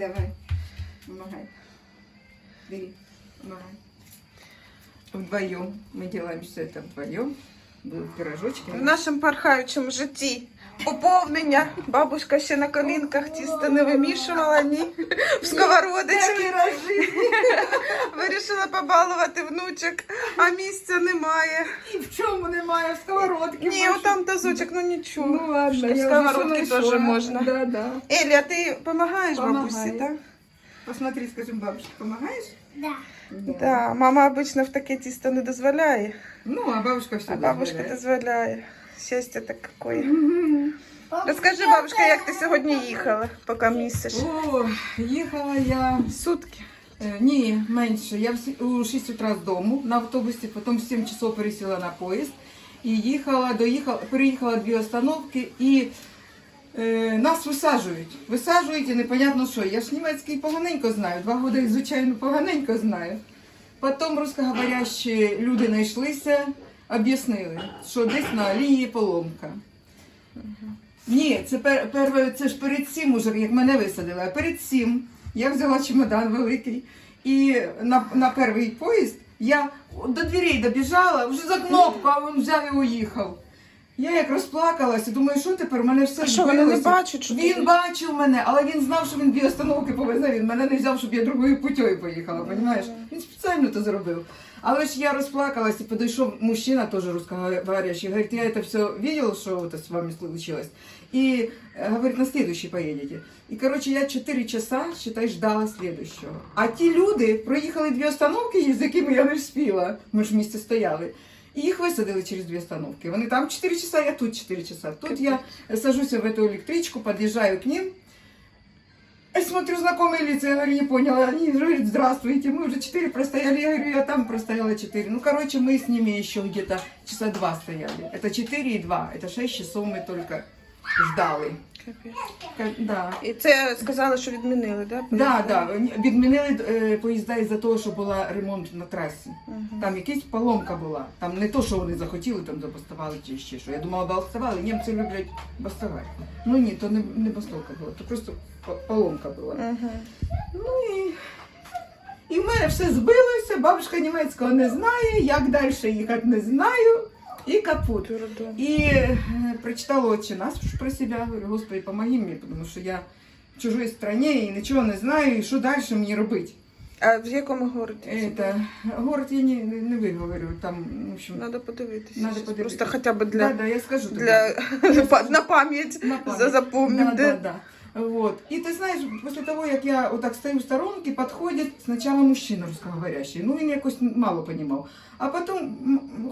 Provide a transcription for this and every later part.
Давай, помогай. Бери, помогай. Вдвоем. Мы делаем все это вдвоем. Пирожочки. В нашому пархаючому житті поповнення. Бабушка ще на колінках тісто не вимішувала, ні. В сковородочці. Вирішила побалувати внучок, а місця немає. І в чому немає в сковородки? Ні, отам тазочок, ну нічого. Ну ладно, В сковородки теж можна. Да, да. Елі, а ти допомагаєш бабусі, так? Посмотри, скажем, бабушке, помогаешь? Да. Да. Мама обично в таке тісто не дозволяє, Ну, а бабушка все а бабушка дозволяє. дозволяє. Щастя так какое. Розкажи, бабушка, як ти сьогодні їхала, поки місяць? О, їхала я Сутки. Е, Ні, менше. Я в сі- у 6 утра з дому на автобусі, потім в 7 часов пересіла на поїзд і їхала, доїхала, переїхала дві остановки і е, нас висаджують. Висаджують і непонятно що. Я ж німецький поганенько знаю, два роки, звичайно, поганенько знаю. Потім русскоговорящі люди знайшлися, об'яснили, що десь на лінії поломка. Ні, це пер, перше, це ж перед цим уже, як мене висадили, а перед цим я взяла чемодан великий і на, на перший поїзд я до дверей добіжала, вже за кнопку, а він взяв і уїхав. Я як розплакалася, думаю, що тепер? У мене все А що, вони не збилося. бачать, що Він ти- бачив мене, але він знав, що він дві остановки повезе. Він мене не взяв, щоб я другою путьою поїхала, розумієш? Він спеціально це зробив. Але ж я розплакалась і підійшов мужчина, теж русскоговорящий, говорить, я это все видел, что это с вами случилось. И э, говорит, на следующий поедете. І коротше, я 4 часа, считай, ждала следующего. А ті люди проїхали дві остановки, з якими я не вспіла. Ми ж в місті стояли. І їх висадили через дві остановки. Вони там 4 часа, я тут 4 часа. Тут я сажусь в эту электричку, подъезжаю к ним. И смотрю, знакомые лица, я говорю, не поняла. Они говорят, здравствуйте, мы уже 4 простояли. Я говорю, я там простояла 4. Ну, короче, мы с ними еще где-то часа 2 стояли. Это 4 и 2. Это 6 часов мы только ждали. Да. І це сказали, що відмінили, так? Да, да. Відмінили е, поїзда із-за того, що була ремонт на трасі. Угу. Там якась поломка була. Там не то, що вони захотіли, там забастували чи ще що. Я думала, бастували. Німці люблять бастувати. Ну ні, то не, не бастовка була, то просто поломка була. Угу. Ну і, і в мене все збилося, бабушка німецького не знає, як далі їхати не знаю. І капут. І е, прочитала «Отче нас про себе, говорю, Господи, помоги мені, тому що я в чужій стране і нічого не знаю, і що далі мені робити. А в якому городі? Это, город я не, не виговорю, там, в общем, Надо подивитися. Надо подивитися. Просто хоча б для, да, я скажу тобі. для... на пам'ять На пам'ять. за запомним. Да, да, да. Вот. И ты знаешь, после того, як я вот так стою в сторонке, подходит сначала мужчина русскоговорящий, ну він якось мало понимав. А потом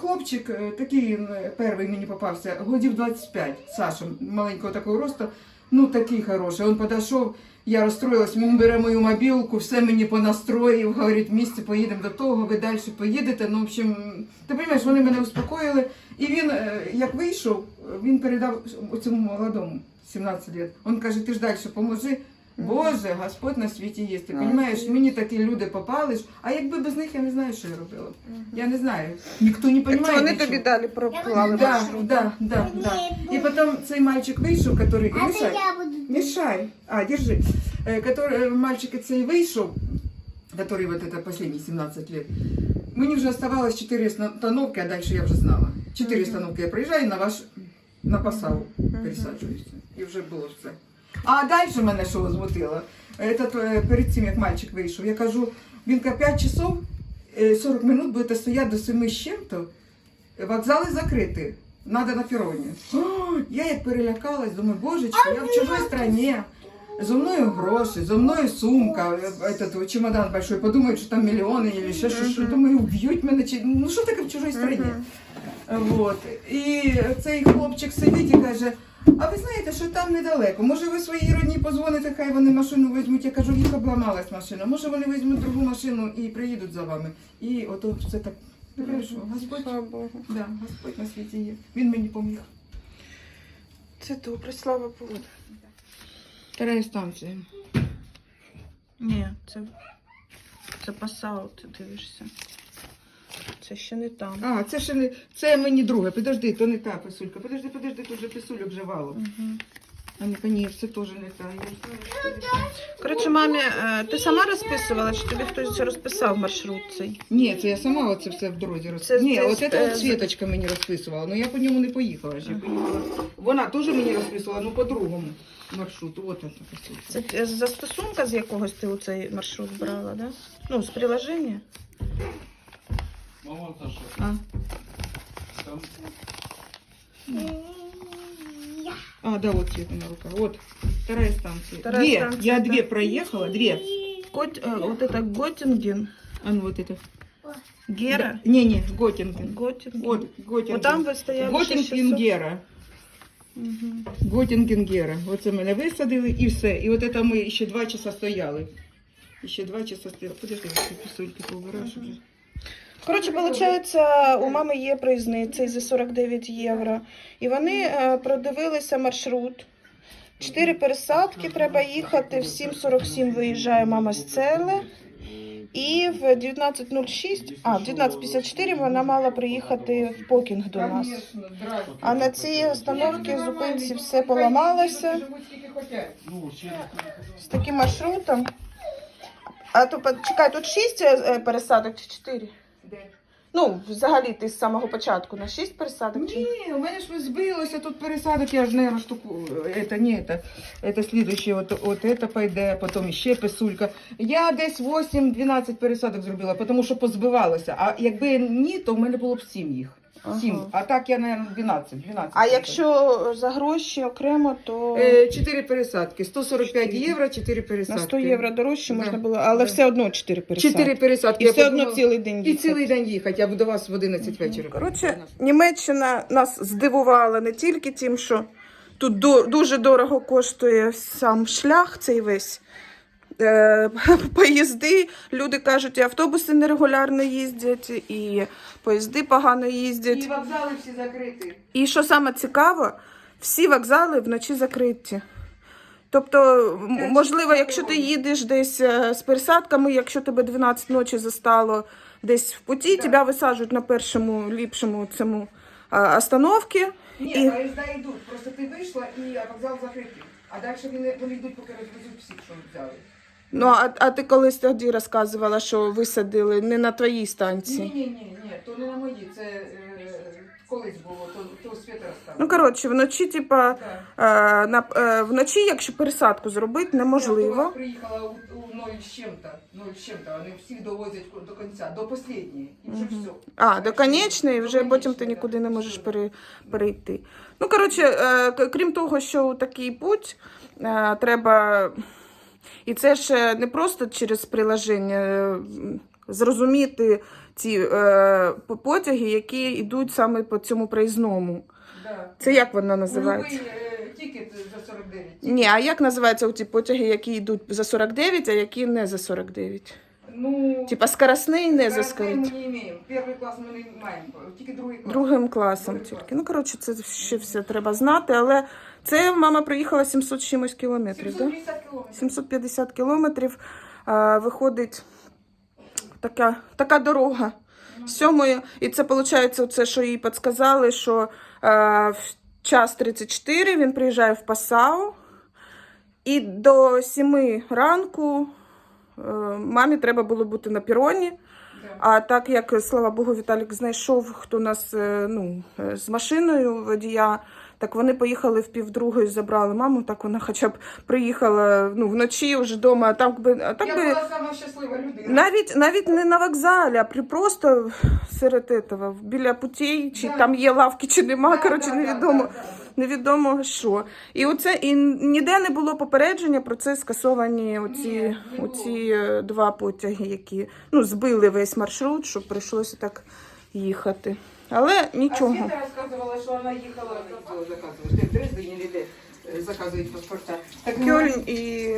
хлопчик, е, такий перший мені попався, годів 25, Саша, маленького такого росту, ну такий хороший. Он подошов, я розстроїлась, він бере мою мобілку, все мені понастроїв, говорить, в місті поїдемо до того, ви далі поїдете. Ну, в общем, ти розумієш, вони мене успокоїли. І він, е, як вийшов, він передав цьому молодому, 17 років. Він каже, ти ж далі поможи. Боже, Господь на світі є. Ти Ага. розумієш, мені такі люди попали. ж, А якби без них я не знаю, що я робила. б. Я не знаю. Ніхто не Так це розуміє. вони тобі далі проклали Да, маршрут. да, да, да. І потім цей мальчик вийшов, який... А это Мішай, я буду. мішай. А, держи. Е, Который, мальчик цей вийшов, который вот это последние 17 лет. Мені вже оставалось 4 остановки, а далі я вже знала. 4 Мгм. остановки я приїжджаю на ваш на Пасаву пересаджуюся. І вже було все. А далі мене що возмутило? Этот, е, перед цим, як мальчик вийшов, я кажу, він каже, 5 часов е, 40 минут будете стояти до 7 з чим-то, вокзали закриті, надо на перроні. Я як перелякалась, думаю, божечко, я в чужій страні. Зо мною гроші, зо мною сумка, е, этот чемодан большой, подумають, що там мільйони або ще що, що думаю, вб'ють мене чи ну що таке в чужій страні? Вот. І цей хлопчик сидить і каже: а ви знаєте, що там недалеко? Може, ви своїй родні позвоните, хай вони машину візьмуть. Я кажу, в їх обламалась машина. Може, вони візьмуть другу машину і приїдуть за вами. І ото все так. Що Господь, Слава Богу. да, Господь на світі є. Він мені поміг. Це добре, слава Богу. Вторая станція. Ні, це, це пасау, ти дивишся. Це ще не там. А, це ще не це мені друге. Подожди, то не та писулька. Подожди, подожди, тут же писульок вже вало. Угу. А ну, конечно, це теж не та. Коротше, мамі, е, ти сама розписувала, чи тобі хтось розписав маршрут цей? Ні, це я сама оце все в дорозі Це- розписувала. Ні, це от це е, от з- Світочка мені розписувала, але я по ньому не поїхала. ж, Я поїхала. Вона теж мені розписувала, ну по другому маршруту. От це. Це е, з застосунка з якогось ти у цей маршрут брала, да? Ну, з приложення? Мама Наташа, А, там а да, вот Света на руках. Вот, вторая станция. Вторая две. станция, я да. две проехала, две. Гот, е, вот это Готінген, А ну вот это. Гера, Да. Не, не, Готинген. Готінген. Вот, Готинген. Вот там ви стояли ще 600. Готінгенгера. Мгм. Готінгенгера. Оце мене висадили і все. І от це ми ще два часа стояли. І ще два часа стояли. Подожди, я ці пісульки повираю, щоб же- Коротше, виходить, у мами є проїзний цей за 49 євро. І вони е, продивилися маршрут. Чотири пересадки треба їхати. В 7.47 виїжджає мама з Цели. І в 19.06, а в 19.54 вона мала приїхати в Покінг до нас. А на цій остановці зупинці все поламалося. З таким маршрутом. А то чекай, тут 6 пересадок чи 4? Де? Ну, взагалі ти з самого початку на 6 пересадок чи? Ні, у мене ж збилося тут пересадок, я ж не штуку. Это не это. Это слідуще, от, от это пойде, потім ще писулька. Я десь 8-12 пересадок зробила, тому що позбивалося. А якби ні, то в мене було б 7 їх. 7. Ага. А так я, мабуть, 12. 12 А якщо за гроші окремо, то Е, 4 пересадки. 145 євро, 4 пересадки. на 100 євро дорожче Да. можна було, але Да. все одно 4 пересадки. 4 пересадки. І Я все одно подумала, цілий день І їхати. цілий день їхати, я б до вас в 11 вечора. Коротше, Німеччина нас здивувала не тільки тим, що тут до- дуже дорого коштує сам шлях цей весь. Е, поїзди, люди кажуть, і автобуси нерегулярно їздять, і поїзди погано їздять. І вокзали всі закриті. І що саме цікаво, всі вокзали вночі закриті. Тобто, можливо, якщо ти їдеш десь е, з пересадками, якщо тебе 12 ночі застало десь в путі, Да. тебе висаджують на першому ліпшому цьому а, остановці. Ні, І- поїзда йдуть. Просто ти вийшла і вокзал закритий. А далі вони, вони йдуть, поки розвезуть всіх, що взяли. Ну, а, а ти колись тоді розказувала, що висадили не на твоїй станції. ні, ні, ні, ні, то не на мої, це е, колись було, то, то Свята розказала. Ну, коротше, вночі, типа, Так. е, на, е, вночі, якщо пересадку зробити, Я до неможливо. вас приїхала у, у ноль з чим-то, ноль з чим-то, вони всіх довозять до кінця, до останньої, і вже все. А, до конечної, вже До потім ти нікуди не можеш пере, перейти. Ну, коротше, е, к- крім того, що у такий путь е, треба. І це ж не просто через приложення е, зрозуміти ці е, потяги, які йдуть саме по цьому проїзному. Да. Це як воно називається? Е, тікет за 49. Ні, а як називаються ці потяги, які йдуть за 49, а які не за 49? Ну, Типа скоростний, не за скоростей ми не маємо. Перший клас ми не маємо, тільки другий клас. Другим класом Другий тільки. клас. Ну, коротше, це ще все треба знати, але це мама приїхала 700 з чимось кілометрів, так? 750 кілометрів. 750 кілометрів а, виходить така, така дорога. Сьомої, і це виходить, це, що їй підказали, що а, в час 34 він приїжджає в Пасау, і до 7 ранку мамі треба було бути на пероні. А так як, слава Богу, Віталік знайшов, хто нас е, ну, е, з машиною водія, так вони поїхали в півдругої, забрали маму, так вона хоча б приїхала ну, вночі вже вдома. А так би, так Я би була сама щаслива людина. навіть, навіть не на вокзалі, а при просто серед этого, біля путей, чи Да. там є лавки, чи нема, Да, коротше, да, невідомо. да, да, да. Невідомо що. І оце і ніде не було попередження про це скасовані оці, Ні, оці два потяги, які ну, збили весь маршрут, що прийшлося так їхати. Але А нічого. Света розказувала, що вона їхала заказувати, заказувати. в Дрездені де е, заказують паспорта. Так, ну, Кьольн і,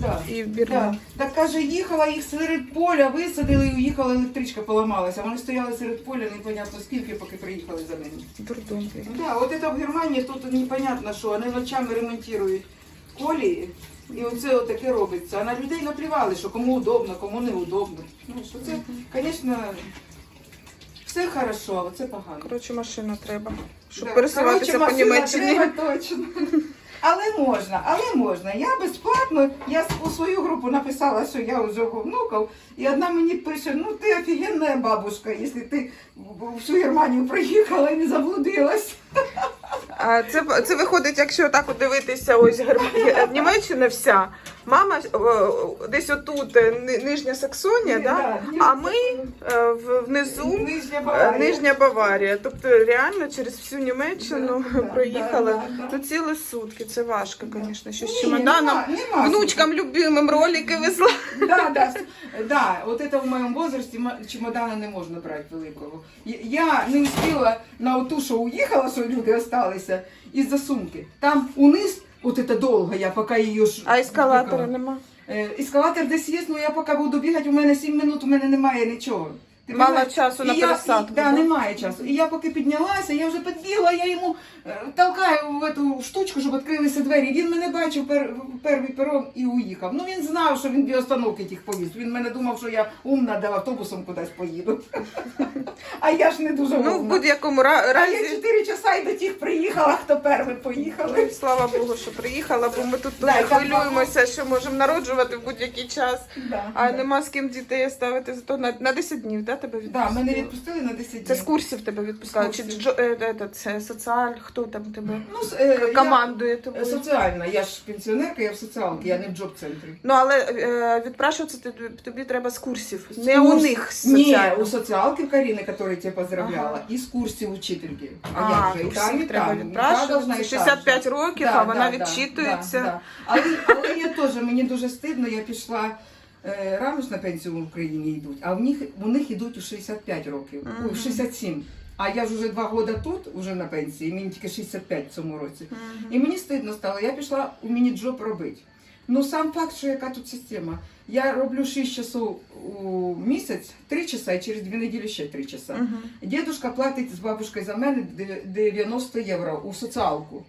да. і Да. Берлін. Так каже, їхала їх серед поля, висадили і уїхала, електричка поламалася. Вони стояли серед поля, непонятно скільки, поки приїхали за ними. Дурдом. Ну да, от це в Германії тут непонятно, що вони ночами ремонтують колії. І оце таке робиться. А на людей наплівали, що кому удобно, кому не удобно. Ну, що це, звісно, все хорошо, а це погано. Коротше, машина треба, щоб Да. пересуватися по Німеччині. треба точно. Але можна, але можна. Я безплатно, я у свою групу написала, що я уже у внуків, і одна мені пише, ну ти офігенна бабушка, якщо ти всю Германію приїхала і не заблудилась. А це, це виходить, якщо так от дивитися, ось Герм- Німеччина вся. Мама е, десь отут е, Нижня Саксонія, Ні, да? ні, а ми е, внизу Нижня е, Баварія. Нижня Баварія. Тобто реально через всю Німеччину Да, да, проїхали. да, да, да. Ну цілі сутки. Це важко, звісно. Що з чемоданом. Внучкам любимим ролики везла. Да, да, да, вот это в моем возрасте чемодана не можна брати великого. Я- Я не встигла на оту, що уїхала, що люди залишилися, із-за сумки. Там униз, вот это долго, я пока ее... А эскалатора нема. Е, Ескалатор десь є, ну я поки буду бігати, у мене 7 минут, у мене немає нічого. Ти Мало понимаєш? часу на я- пересадку, і- Да, да? немає часу. І я поки піднялася, я вже підбігла, я йому е, толкаю в эту штучку, щоб відкрилися двері. Він мене бачив пер, перший перон і уїхав. Ну він знав, що він дві остановки тих повіз. Він мене думав, що я умна, де автобусом кудись поїду. А я ж не дуже Ну, в умна. будь-якому ра- А я разі. 4 часа і до тих приїхала, хто перший поїхали. Слава Богу, що приїхала, бо ми тут Да, і так хвилюємося, що можемо народжувати в будь-який час. Да, А да. нема з ким дітей ставити, зато на, на 10 днів, да, тебе відпустили? Да, мене відпустили на 10 днів. Це з курсів тебе відпускали? З Чи курсів. джо, е, е, це соціаль, хто там тебе Ну, е, я- командує Е, тобою? Соціальна, я ж пенсіонерка, я в соціалці, я не в джоб-центрі. Ну, але е, відпрашуватися тобі, тобі треба з курсів, З не у курс- них з Ні, у соціалки Каріни, яка тебе поздравляла, Ага. і з курсів учительки. А, А, як же, і курсів там, і треба там. Та должна відпрашуватися. і 65 так років, Да, а вона відчитується. да, да. Але, але я теж, мені дуже стидно, я пішла, рано ж на пенсію в Україні йдуть, а в них, у них йдуть у 65 років, Мгм. у 67. А я ж уже два роки тут, уже на пенсії, мені тільки 65 в цьому році. Мгм. І мені стидно стало, я пішла у міні-джоб робити. Ну сам факт, що яка тут система. Я роблю 6 часов у місяць, 3 часа, і через 2 неділі ще 3 часа. Мгм. Дідушка платить з бабушкою за мене де- 90 євро у соціалку.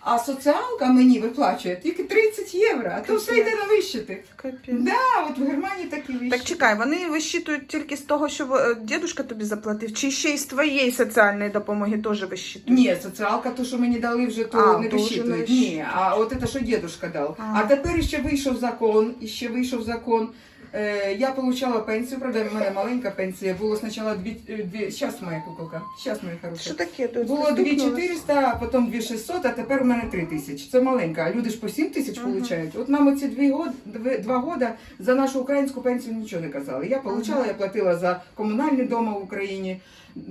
А соціалка мені виплачує тільки 30 євро, а то все йде на вищити. Капець. Да, от в Германії такі вищі. Так чекай, вони вищитують тільки з того, що е, дідушка тобі заплатив, чи ще й з твоєї соціальної допомоги теж вищитують? Ні, соціалка, то, що мені дали вже, то А, не вищитують. Ні, а от це, що дідушка дав. А. А, тепер ще вийшов закон, і ще вийшов закон. Е, я отримала пенсію, правда, в мене маленька пенсія. Було спочатку дві, е, дві... Щас моя куколка, щас моя хороша. Що таке? Тут Було стукнулося? 2400, а потім 2600, а тепер у мене 3000. Це маленька, а люди ж по 7 тисяч Ага. получають. От нам оці дві год, дві, два года за нашу українську пенсію нічого не казали. Я получала, Ага. я платила за комунальні дома в Україні,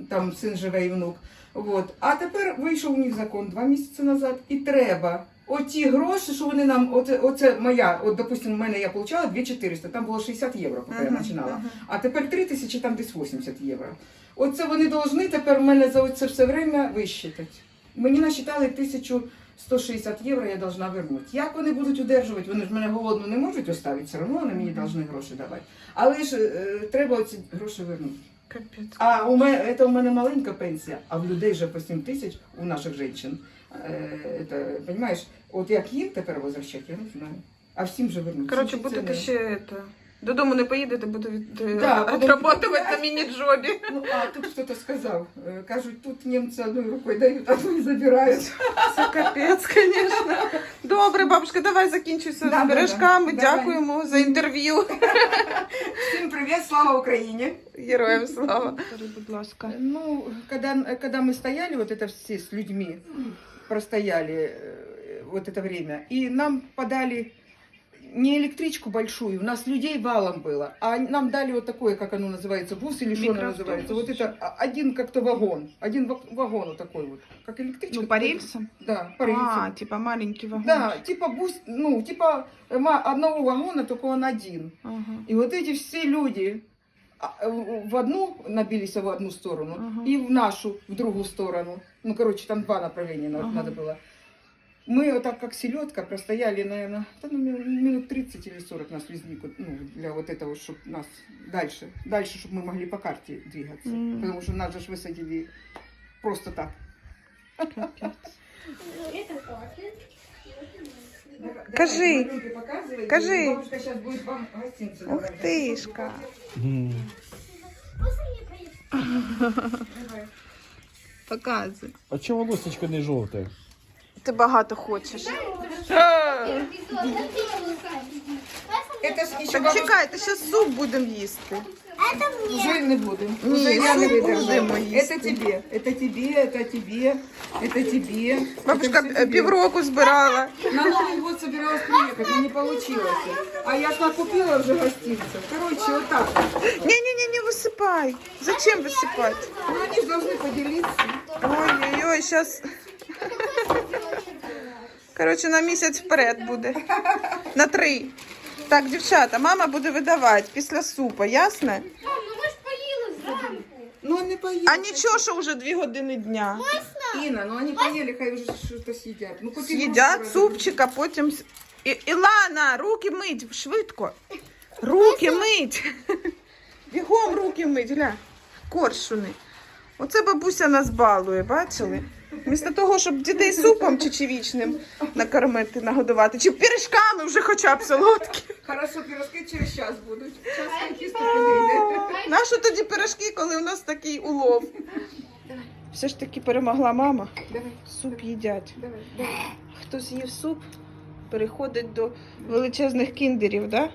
там син живе і внук. От. А тепер вийшов у них закон два місяці назад, і треба. Оті гроші, що вони нам, оце, оце моя, от, допустимо, в мене я получала 2400, там було 60 євро, поки я Ага, починала. ага. А тепер 3 тисячі, там десь 80 євро. Оце вони повинні тепер у мене за це все время вищитати. Мені насчитали 1160 євро, я должна вернути. Як вони будуть удержувати? Вони ж мене голодну не можуть оставити, все одно вони мені повинні гроші давати. Але ж е, треба оці гроші вернути. Капець. А у мене це у мене маленька пенсія, а в людей вже по 7 тисяч у наших жінок. Е, это, понимаешь, от як їм тепер возвращати, я не знаю. А всім же вернуть. Коротше, Це будете не- ще это, додому не поїдете, буду від, Да, да, буду отрабатувати відправляти. на міні-джобі. Ну, а тут хто-то сказав. Е, Кажуть, тут німці одною рукою дають, а другою забирають. Це капець, звісно. Добре, бабушка, давай закінчуйся Да, да, з бережками. да. Дякуємо за інтерв'ю. Всім привіт, слава Україні! Героям слава. Будь ласка. Ну, когда, когда мы стояли, вот это все с людьми, простояли э, вот это время, и нам подали не электричку большую, у нас людей валом было, а нам дали вот такое, как оно называется, бус или что оно называется, вот это а- один как-то вагон, один ва- вагон вот такой вот, как электричка. Ну, по рельсам? Да, по рельсам. А, типа маленький вагон. Да, типа бус, ну, типа э, одного вагона, только он один. Ага. И вот эти все люди а, в одну набились в одну сторону Ага. и в нашу, в другую сторону. Ну, короче, там два направления на- Ага. надо было. Мы вот так, как селедка, простояли, наверное, ну, минут, минут 30 или 40 нас везли, ну, для вот этого, чтобы нас дальше, дальше, чтобы мы могли по карте двигаться. М. Потому что нас же высадили просто так. Кажи. Показывай, Кажи. Ух. Давай. Показуй. А чого лусточка не жовте? Ти багато хочеш. Это ж еще Так бабушка чекайте, зараз суп будемо їсти. уже не будем. Не, Уже я не суп выдержу. будемо їсти. Это тебе, это тебе, это тебе, это тебе. Бабушка это всё е, тебе. півроку збирала. На Новый год собиралась приехать, но не получилось. А я ж накупила уже гостинцев. Короче, вот так. Ні-ні-ні, не висипай. Зачем висипати? Ну, они же должны поделиться. Ой-ой-ой, зараз. Коротше, на місяць вперед буде. На три. Так, дівчата, мама буде видавати після супа, ясно? Ну, они поели. А нічого, що вже дві години дня. Инна, ну они поели, хай уже что-то съедят. Ну, купи Їдять грудку, супчик, а потім. с- І, Ілана, руки мить, швидко. Руки мить. Бігом руки мить, гля. Коршуни. Оце бабуся нас балує, бачили? Вмісто того, щоб дітей супом чечевічним накормити, нагодувати, чи пиріжками вже хоча б солодкі. Хорошо, пирожки через час будут. Сейчас конкиста подойдет. Нащо тоді пиріжки, коли у нас такий улов? Все ж таки перемогла мама. Давай, Суп їдять. давай, давай. Хто з'їв суп, переходить до величезних кіндерів, да?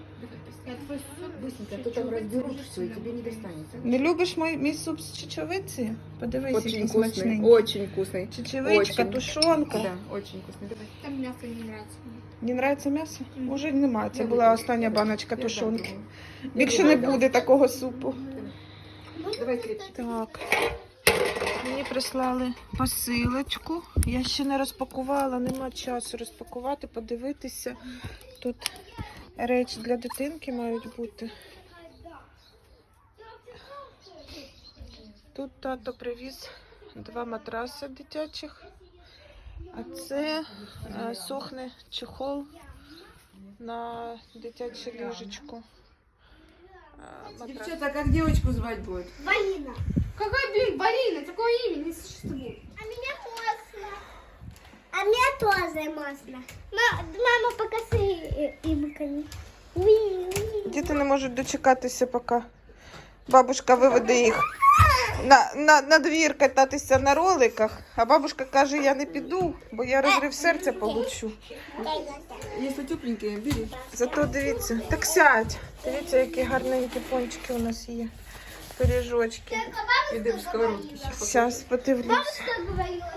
Быстренько, а то там разберут все, и тебе не достанется. Не любиш мій, мій суп з чечевиці? Подивись, Очень який вкусный, смачний. очень вкусный. Чечевичка, Очень. тушонка. Да, очень вкусный. Давай. Там мясо не нравится. Не нравиться м'ясо? Мгм. Уже немає. Це Я була люблю. остання баночка Я тушонки. дам другую. Більше не буде такого супу. Давай, Крит. Так. Мені прислали посилочку. Я ще не розпакувала, нема часу розпакувати, подивитися. Тут речі для дитинки мають бути. Тут тато привіз два матраси дитячих, а це е, сохне чехол на дитяче ліжечко. Е, матрас. Девчата, как девочку звать будет? Валина. Какая, блин, Валина? Такое имя не существует. А меня можно. А мне тоже можно. мама, покажи имками. Діти не можуть дочекатися, поки бабушка виведе їх на, на, на двір кататися на роликах. А бабушка каже, я не піду, бо я розрив серця получу. Если тепленькие, бери. Зато дивіться, так сядь. Дивіться, які гарненькі пончики у нас є. Пиріжочки. Иди в сковородке. Зараз подивлюся. Бабушка говорила,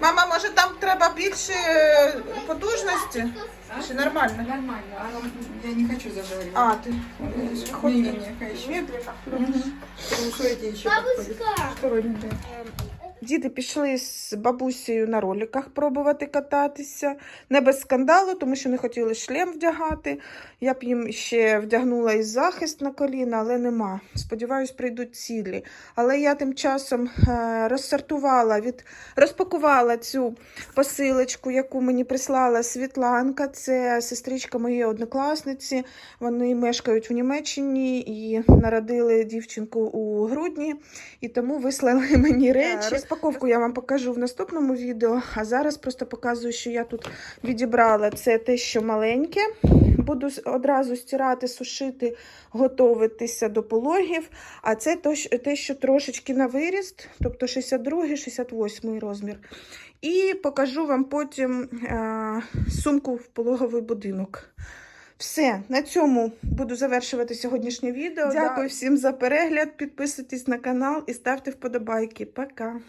Мама, може там треба більше е, потужності? Чи нормально? Нормально. А я не хочу зажаривать. А, ти не, не, не, конечно. медленно. Потому что эти еще подходят. Бабушка. Что родненькая? Діти пішли з бабусею на роликах пробувати кататися. Не без скандалу, тому що не хотіли шлем вдягати. Я б їм ще вдягнула і захист на коліна, але нема. Сподіваюсь, прийдуть цілі. Але я тим часом е, розсортувала, від, розпакувала цю посилочку, яку мені прислала Світланка. Це сестричка моєї однокласниці. Вони мешкають в Німеччині і народили дівчинку у грудні, і тому вислали мені речі. Розпаковку я вам покажу в наступному відео. А зараз просто показую, що я тут відібрала це те, що маленьке. Буду одразу стирати, сушити, готуватися до пологів. А це те, що трошечки на виріст, тобто 62-68 розмір. І покажу вам потім е, сумку в пологовий будинок. Все, на цьому буду завершувати сьогоднішнє відео. Дякую всім за перегляд. Підписуйтесь на канал і ставте вподобайки. Пока!